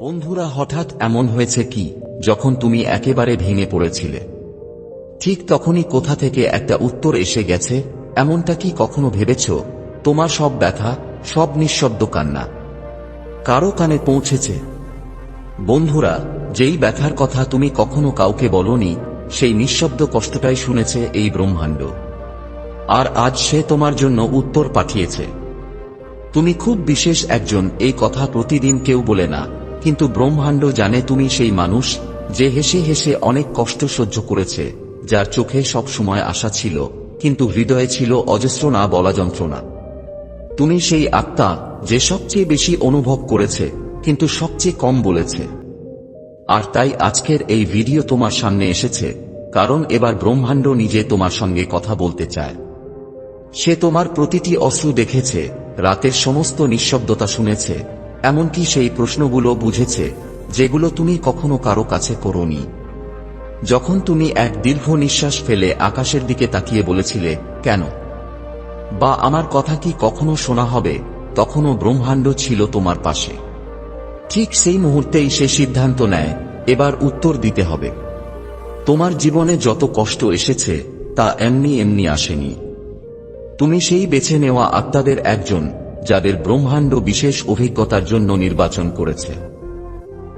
বন্ধুরা, হঠাৎ এমন হয়েছে কি, যখন তুমি একেবারে ভেঙে পড়েছিলে? ঠিক তখনই কোথা থেকে একটা উত্তর এসে গেছে, এমনটা কি কখনো ভেবেছ? তোমার সব ব্যথা, সব নিঃশব্দ কান্না। কারও কানে পৌঁছেছে। বন্ধুরা, যেই ব্যথার কথা তুমি কখনো কাউকে বলনি, সেই নিঃশব্দ কষ্টটাই শুনেছে এই ব্রহ্মাণ্ড। আর আজ সে তোমার জন্য উত্তর পাঠিয়েছে। তুমি খুব বিশেষ একজন, এই কথা প্রতিদিন কেউ বলে না। কিন্তু ব্রহ্মাণ্ড জানে তুমি সেই মানুষ, যে হেসে হেসে অনেক কষ্ট সহ্য করেছে, যার চোখে সব সময় আশা ছিল, কিন্তু হৃদয়ে ছিল অজস্র না বলা যন্ত্রণা। তুমি সেই আত্মা, যে সবচেয়ে বেশি অনুভব করেছে, কিন্তু সবচেয়ে কম বলেছে। আর তাই আজকের এই ভিডিও তোমার সামনে এসেছে, কারণ এবার ব্রহ্মাণ্ড নিজে তোমার সঙ্গে কথা বলতে চায়। সে তোমার প্রতিটি অশ্রু দেখেছে, রাতের সমস্ত নিঃশব্দতা শুনেছে এমনকি সেই প্রশ্নগুলো বুঝেছে, যেগুলো তুমি কখনো কারও কাছে করনি। যখন তুমি এক দীর্ঘ নিঃশ্বাস ফেলে আকাশের দিকে তাকিয়ে বলেছিলে, কেন? বা আমার কথা কি কখনো শোনা হবে? তখনও ব্রহ্মাণ্ড ছিল তোমার পাশে। ঠিক সেই মুহূর্তেই সে সিদ্ধান্ত নেয়, এবার উত্তর দিতে হবে। তোমার জীবনে যত কষ্ট এসেছে, তা এমনি এমনি আসেনি। তুমি সেই বেছে নেওয়া আত্মাদের একজন যাদের ব্রহ্মাণ্ড বিশেষ অভিজ্ঞতার জন্য নির্বাচন করেছে।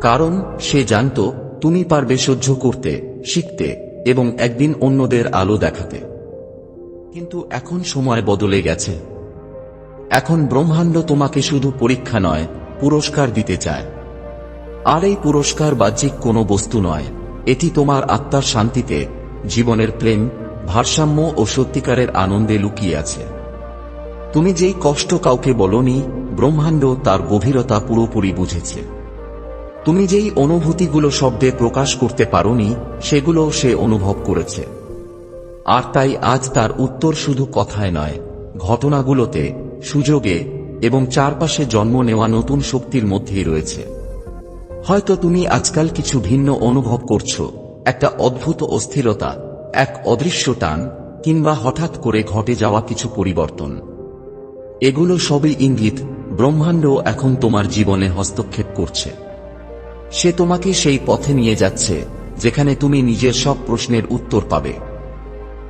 কারণ, সে জানত, তুমি পারবে সহ্য করতে, শিখতে এবং একদিন অন্যদের আলো দেখাতে। কিন্তু এখন সময় বদলে গেছে। এখন ব্রহ্মাণ্ড তোমাকে শুধু পরীক্ষা নয়, পুরস্কার দিতে চায়। আর এই পুরস্কার বাহ্যিক কোনো বস্তু নয়, এটি তোমার আত্মার শান্তিতে, জীবনের প্রেম, ভারসাম্য ও সত্যিকারের আনন্দে লুকিয়ে আছে। তুমি যেই কষ্ট কাউকে বলনি, ব্রহ্মাণ্ড তার গভীরতা পুরোপুরি বুঝেছে। তুমি যেই অনুভূতিগুলো শব্দে প্রকাশ করতে পারোনি, সেগুলো সে অনুভব করেছে। আর তাই আজ তার উত্তর শুধু কথায় নয়, ঘটনাগুলোতে, সুযোগে এবং চারপাশে জন্ম নেওয়া নতুন শক্তির মধ্যেই রয়েছে। হয়তো তুমি আজকাল কিছু ভিন্ন অনুভব করছ, একটা অদ্ভুত অস্থিরতা, এক অদৃশ্য টান, কিংবা হঠাৎ করে ঘটে যাওয়া কিছু পরিবর্তন। এগুলো সবই ইঙ্গিত ব্রহ্মাণ্ড এখন তোমার জীবনে হস্তক্ষেপ করছে। সে তোমাকে সেই পথে নিয়ে যাচ্ছে, যেখানে তুমি নিজের সব প্রশ্নের উত্তর পাবে।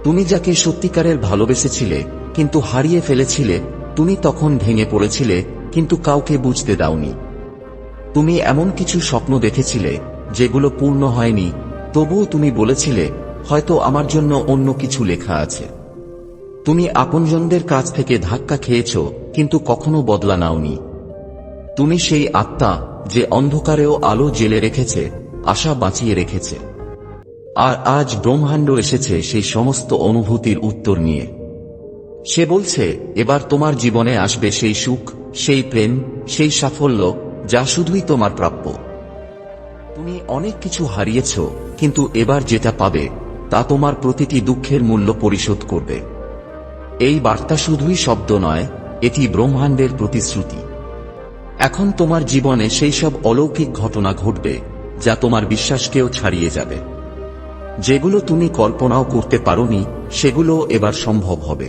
তুমি যাকে সত্যিকারের ভালোবেসেছিলে, কিন্তু হারিয়ে ফেলেছিলে, তুমি তখন ভেঙে পড়েছিলে, কিন্তু কাউকে বুঝতে দাওনি। তুমি এমন কিছু স্বপ্ন দেখেছিলে, যেগুলো পূর্ণ হয়নি, তবুও তুমি বলেছিলে, হয়তো আমার জন্য অন্য কিছু লেখা আছে। তুমি আপনজনদের কাছ থেকে ধাক্কা খেয়েছ, কিন্তু কখনো বদলা নাওনি। তুমি সেই আত্মা যে অন্ধকারেও আলো জেলে রেখেছে, আশা বাঁচিয়ে রেখেছে। আর আজ ব্রহ্মাণ্ড এসেছে সেই সমস্ত অনুভূতির উত্তর নিয়ে। সে বলছে, এবার তোমার জীবনে আসবে সেই সুখ, সেই প্রেম, সেই সাফল্য, যা শুধুই তোমার প্রাপ্য। তুমি অনেক কিছু হারিয়েছ, কিন্তু এবার যেটা পাবে, তা তোমার প্রতিটি দুঃখের মূল্য পরিশোধ করবে। এই বার্তা শুধুই শব্দ নয়, এটি ব্রহ্মাণ্ডের প্রতিশ্রুতি। এখন তোমার জীবনে সেই সব অলৌকিক ঘটনা ঘটবে, যা তোমার বিশ্বাসকেও ছাড়িয়ে যাবে। যেগুলো তুমি কল্পনাও করতে পারোনি, সেগুলো এবার সম্ভব হবে।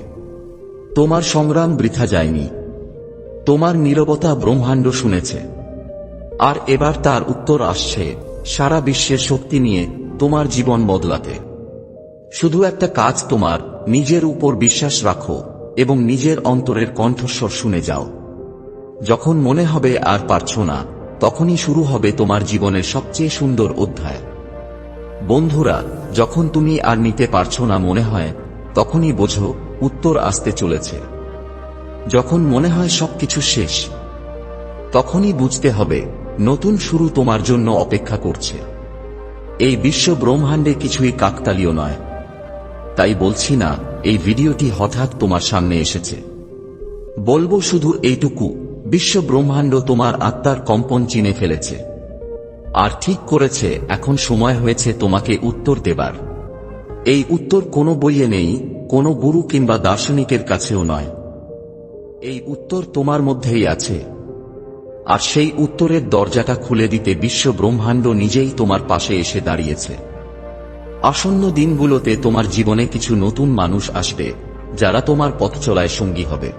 তোমার সংগ্রাম বৃথা যায়নি। তোমার নীরবতা ব্রহ্মাণ্ড শুনেছে। আর এবার তার উত্তর আসছে, সারা বিশ্বের শক্তি নিয়ে তোমার জীবন বদলাতে। শুধু একটা কাজ তোমার নিজের উপর বিশ্বাস রাখো এবং নিজের অন্তরের কণ্ঠস্বর শুনে যাও। যখন মনে হবে আর পারছ না, তখনই শুরু হবে তোমার জীবনের সবচেয়ে সুন্দর অধ্যায়। বন্ধুরা, যখন তুমি আর নিতে পারছ না মনে হয়, তখনই বোঝো, উত্তর আসতে চলেছে। যখন মনে হয় সবকিছু শেষ, তখনই বুঝতে হবে, নতুন শুরু তোমার জন্য অপেক্ষা করছে। এই বিশ্ব ব্রহ্মাণ্ডে কিছুই কাকতালীয় নয়। তাই বলছি না এই ভিডিওটি হঠাৎ তোমার সামনে এসেছে। বলব শুধু এইটুকু বিশ্ব ব্রহ্মাণ্ড তোমার আত্মার কম্পন চিনে ফেলেছে। আর ঠিক করেছে, এখন সময় হয়েছে তোমাকে উত্তর দেবার। এই উত্তর কোনো বইয়ে নেই, কোনো গুরু কিংবা দার্শনিকের কাছেও নয়। এই উত্তর তোমার মধ্যেই আছে। আর সেই উত্তরের দরজাটা খুলে দিতে বিশ্ব ব্রহ্মাণ্ড নিজেই তোমার পাশে এসে দাঁড়িয়েছে। আসন্ন দিনগুলোতে তোমার জীবনে কিছু নতুন মানুষ আসবে, যারা তোমার পথ চলায় সঙ্গী হবে।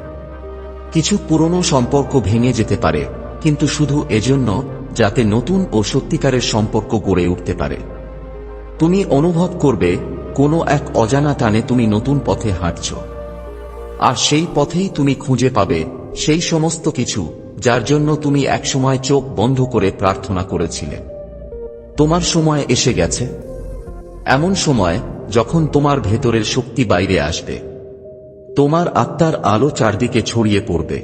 কিছু পুরনো সম্পর্ক ভেঙে যেতে পারে, কিন্তু শুধু এজন্য যাতে নতুন ও সত্যিকারের সম্পর্ক গড়ে উঠতে পারে। তুমি অনুভব করবে, কোনো এক অজানা টানে তুমি নতুন পথে হাঁটছ। আর সেই পথেই তুমি খুঁজে পাবে সেই সমস্ত কিছু, যার জন্য তুমি একসময় চোখ বন্ধ করে প্রার্থনা করেছিলে। তোমার সময় এসে গেছে। এমন সময়, যখন তোমার ভেতরের শক্তি বাইরে আসবে, তোমার আত্মার আলো চারদিকে ছড়িয়ে পড়বে,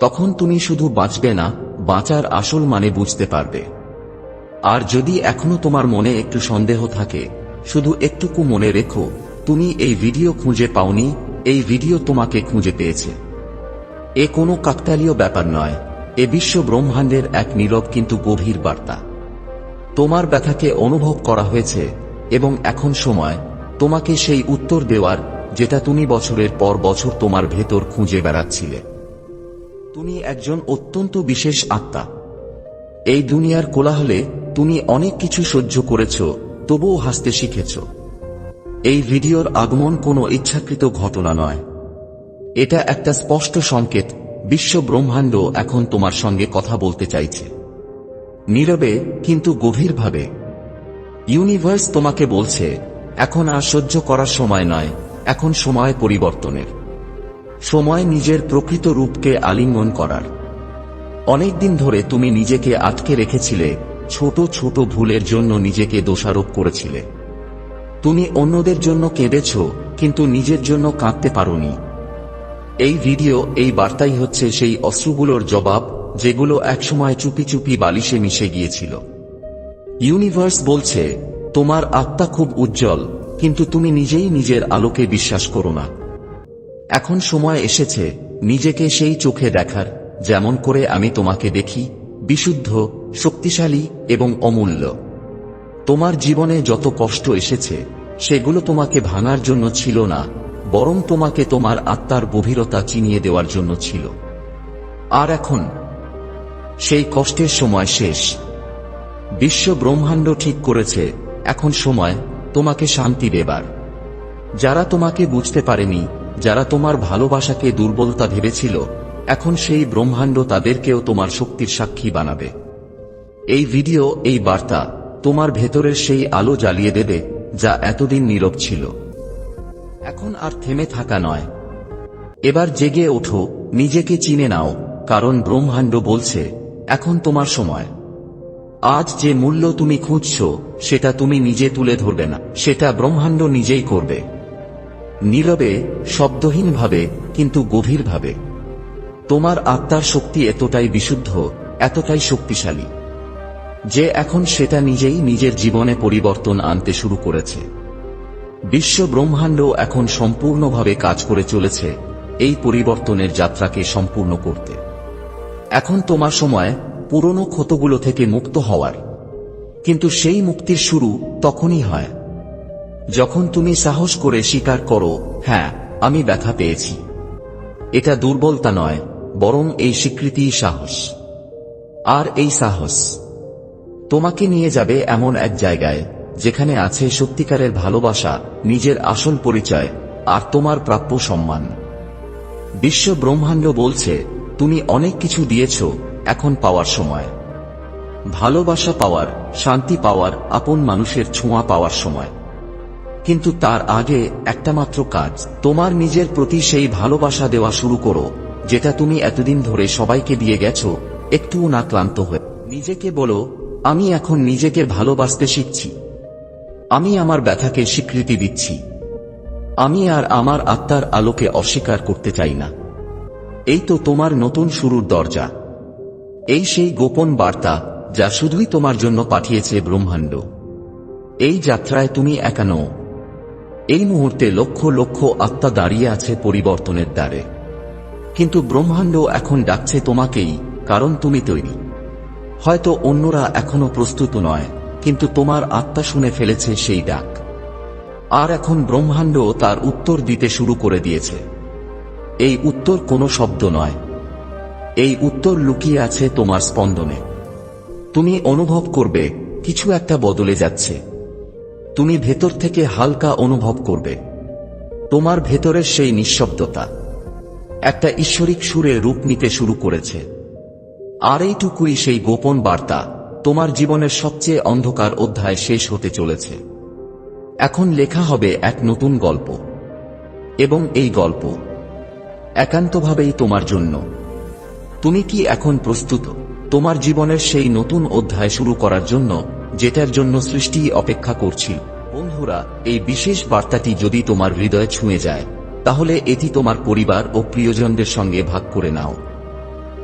তখন তুমি শুধু বাঁচবে না, বাঁচার আসল মানে বুঝতে পারবে। আর যদি এখনও তোমার মনে একটু সন্দেহ থাকে, শুধু একটুকু মনে রেখো, তুমি এই ভিডিও খুঁজে পাওনি, এই ভিডিও তোমাকে খুঁজে পেয়েছে। এ কোনো কাকতালীয় ব্যাপার নয়, এ বিশ্ব ব্রহ্মাণ্ডের এক নীরব কিন্তু গভীর বার্তা। তোমার ব্যথাকে অনুভব করা হয়েছে এবং এখন সময়, তোমাকে সেই উত্তর দেওয়ার, যেটা তুমি বছরের পর বছর তোমার ভেতর খুঁজে বেড়াচ্ছিলে। তুমি একজন অত্যন্ত বিশেষ আত্মা। এই দুনিয়ার কোলাহলে তুমি অনেক কিছু সহ্য করেছ, তবুও হাসতে শিখেছ। এই ভিডিওর আগমন কোনো ইচ্ছাকৃত ঘটনা নয়। এটা একটা স্পষ্ট সংকেত, বিশ্ব ব্রহ্মাণ্ড এখন তোমার সঙ্গে কথা বলতে চাইছে। নীরবে, কিন্তু গভীরভাবে। ইউনিভার্স তোমাকে বলছে, এখন আর সহ্য করার সময় নয়, এখন সময় পরিবর্তনের। সময় নিজের প্রকৃত রূপকে আলিঙ্গন করার। অনেক দিন ধরে তুমি নিজেকে আটকে রেখেছিলে, ছোট ছোট ভুলের জন্য নিজেকে দোষারোপ করেছিলে। তুমি অন্যদের জন্য কেঁদেছ, কিন্তু নিজের জন্য কাঁদতে পারোনি। এই ভিডিও, এই বার্তাই হচ্ছে সেই অশ্রুগুলোর জবাব, যেগুলো একসময় চুপি চুপি বালিশে মিশে গিয়েছিল। ইউনিভার্স বলছে, তোমার আত্মা খুব উজ্জ্বল, কিন্তু তুমি নিজেই নিজের আলোকে বিশ্বাস করো না। এখন সময় এসেছে, নিজেকে সেই চোখে দেখার, যেমন করে আমি তোমাকে দেখি, বিশুদ্ধ, শক্তিশালী এবং অমূল্য। তোমার জীবনে যত কষ্ট এসেছে, সেগুলো তোমাকে ভাঙার জন্য ছিল না, বরং তোমাকে তোমার আত্মার গভীরতা চিনিয়ে দেওয়ার জন্য ছিল। আর এখন, সেই কষ্টের সময় শেষ। বিশ্ব ব্রহ্মাণ্ড ঠিক করেছে, এখন সময় তোমাকে শান্তি দেবার। যারা তোমাকে বুঝতে পারেনি, যারা তোমার ভালোবাসাকে দুর্বলতা ভেবেছিল, এখন সেই ব্রহ্মাণ্ড তাদেরকেও তোমার শক্তির সাক্ষী বানাবে। এই ভিডিও, এই বার্তা তোমার ভেতরের সেই আলো জ্বালিয়ে দেবে, যা এতদিন নীরব ছিল। এখন আর থেমে থাকা নয়। এবার জেগে ওঠো, নিজেকে চিনে নাও, কারণ ব্রহ্মাণ্ড বলছে, এখন তোমার সময়। আজ যে মূল্য তুমি খুঁজছ, সেটা তুমি নিজে তুলে ধরবে না। সেটা ব্রহ্মাণ্ড নিজেই করবে। নীরবে, শব্দহীনভাবে, কিন্তু গভীরভাবে। তোমার আত্মার শক্তি এতটাই বিশুদ্ধ, এতটাই শক্তিশালী, যে এখন সেটা নিজেই নিজের জীবনে পরিবর্তন আনতে শুরু করেছে। বিশ্ব ব্রহ্মাণ্ড এখন সম্পূর্ণভাবে কাজ করে চলেছে, এই পরিবর্তনের যাত্রাকে সম্পূর্ণ করতে। এখন তোমার সময় পুরনো ক্ষতগুলো থেকে মুক্ত হওয়ার। কিন্তু সেই মুক্তির শুরু তখনই হয়। যখন তুমি সাহস করে স্বীকার করো হ্যাঁ আমি ব্যথা পেয়েছি। এটা দুর্বলতা নয়, বরং এই স্বীকৃতিই সাহস। আর এই সাহস তোমাকে নিয়ে যাবে এমন এক জায়গায়, যেখানে আছে সত্যিকারের ভালোবাসা, নিজের আসল পরিচয়, আর তোমার প্রাপ্য সম্মান। বিশ্ব ব্রহ্মাণ্ড বলছে, তুমি অনেক কিছু দিয়েছ এখন পাওয়ার সময়। ভালোবাসা পাওয়ার, শান্তি পাওয়ার, আপন মানুষের ছোঁয়া পাওয়ার সময়। কিন্তু তার আগে একটা মাত্র কাজ, তোমার নিজের প্রতি সেই ভালোবাসা দেওয়া শুরু করো, যেটা তুমি এতদিন ধরে সবাইকে দিয়ে গেছো, একটুও না ক্লান্ত হয়ে। নিজেকে বলো, আমি এখন নিজেকে ভালোবাসতে শিখছি। আমি আমার ব্যথাকে স্বীকৃতি দিচ্ছি। আমি আর আমার আত্মার আলোকে অস্বীকার করতে চাই না। এই তো তোমার নতুন শুরুর দরজা। এই সেই গোপন বার্তা যা শুধুই তোমার জন্য পাঠিয়েছে ব্রহ্মাণ্ড। এই যাত্রায় তুমি একা নও। এই মুহূর্তে লক্ষ লক্ষ আত্মা দাঁড়িয়ে আছে পরিবর্তনের দ্বারে। কিন্তু ব্রহ্মাণ্ড এখন ডাকছে তোমাকেই, কারণ তুমি তৈরি। হয়তো অন্যরা এখনও প্রস্তুত নয়, কিন্তু তোমার আত্মা শুনে ফেলেছে সেই ডাক। আর এখন ব্রহ্মাণ্ড তার উত্তর দিতে শুরু করে দিয়েছে। এই উত্তর কোনো শব্দ নয়। এই উত্তর লুকিয়ে আছে তোমার স্পন্দনে। তুমি অনুভব করবে, কিছু একটা বদলে যাচ্ছে। তুমি ভেতর থেকে হালকা অনুভব করবে। তোমার ভেতরের সেই নিঃশব্দতা। একটা ঈশ্বরিক সুরে রূপ নিতে শুরু করেছে। আর এইটুকুই সেই গোপন বার্তা, তোমার জীবনের সবচেয়ে অন্ধকার অধ্যায় শেষ হতে চলেছে। এখন লেখা হবে এক নতুন গল্প। এবং এই গল্প একান্তভাবেই তোমার জন্য। তুমি কি এখন প্রস্তুত? তোমার জীবনের সেই নতুন অধ্যায় শুরু করার জন্য, যেটার জন্য সৃষ্টি অপেক্ষা করছিল। বন্ধুরা, এই বিশেষ বার্তাটি যদি তোমার হৃদয়ে ছুঁয়ে যায়, তাহলে এটি তোমার পরিবার ও প্রিয়জনদের সঙ্গে ভাগ করে নাও।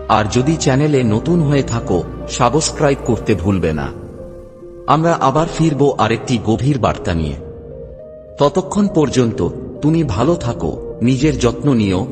আর যদি চ্যানেলে নতুন হয়ে থাকো, সাবস্ক্রাইব করতে ভুলবে না। আমরা আবার ফিরব আরেকটি গভীর বার্তা নিয়ে। ততক্ষণ পর্যন্ত তুমি ভালো থাকো, নিজের যত্ন নিও